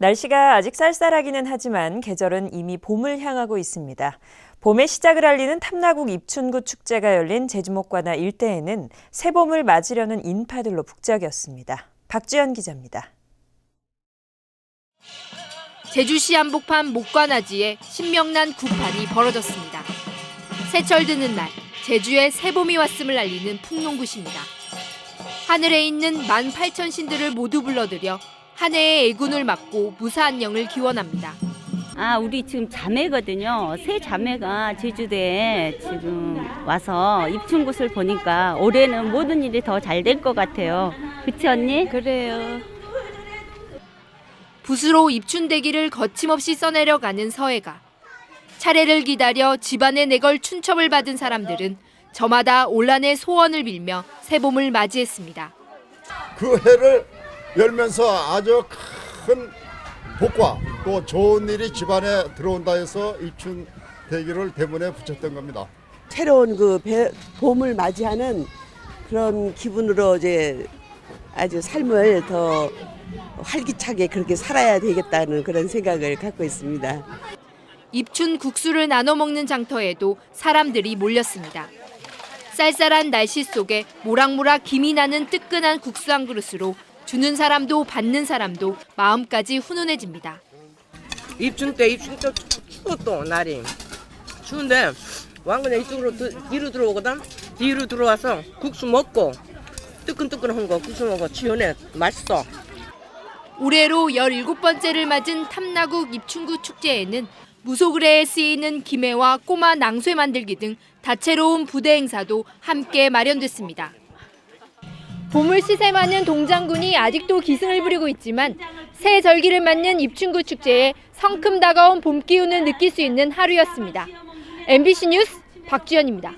날씨가 아직 쌀쌀하기는 하지만 계절은 이미 봄을 향하고 있습니다. 봄의 시작을 알리는 탐나국 입춘구 축제가 열린 제주목관나 일대에는 새봄을 맞으려는 인파들로 북적였습니다. 박주연 기자입니다. 제주시 한복판 목관아지에 신명난 구판이 벌어졌습니다. 새철 드는 날 제주에 새봄이 왔음을 알리는 풍농굿입니다. 하늘에 있는 18,000 신들을 모두 불러들여 한 해의 애군을 막고 무사한 영을 기원합니다. 아, 우리 지금 자매거든요. 세 자매가 제주도에 지금 와서 입춘 곳을 보니까 올해는 모든 일이 더 잘 될 것 같아요. 그치 언니? 그래요. 붓으로 입춘대기를 거침없이 써내려가는 서해가 차례를 기다려 집안에 내걸 춘첩을 받은 사람들은 저마다 올한해 소원을 빌며 새봄을 맞이했습니다. 그 해를 열면서 아주 큰 복과 또 좋은 일이 집안에 들어온다 해서 입춘 대기를 대문에 붙였던 겁니다. 새로운 그 배- 봄을 맞이하는 그런 기분으로 이제 아주 삶을 더 활기차게 그렇게 살아야 되겠다는 그런 생각을 갖고 있습니다. 입춘 국수를 나눠 먹는 장터에도 사람들이 몰렸습니다. 쌀쌀한 날씨 속에 모락모락 김이 나는 뜨끈한 국수 한 그릇으로 주는 사람도 받는 사람도 마음까지 훈훈해집니다. 입춘 때 입춘 때 추워 또 날이 추운데 왕그냥 이쪽으로 드- 뒤로 들어오거든 뒤로 들어와서 국수 먹고 뜨끈뜨끈한 거 국수 먹어 지원해 맛있어 올해로 17번째를 맞은 탐나국 입춘구 축제에는 무소그레에 쓰이는 김해와 꼬마 낭쇠 만들기 등 다채로운 부대 행사도 함께 마련됐습니다. 봄을 시샘하는 동장군이 아직도 기승을 부리고 있지만 새 절기를 맞는 입춘구 축제에 성큼 다가온 봄 기운을 느낄 수 있는 하루였습니다. MBC 뉴스 박주연입니다.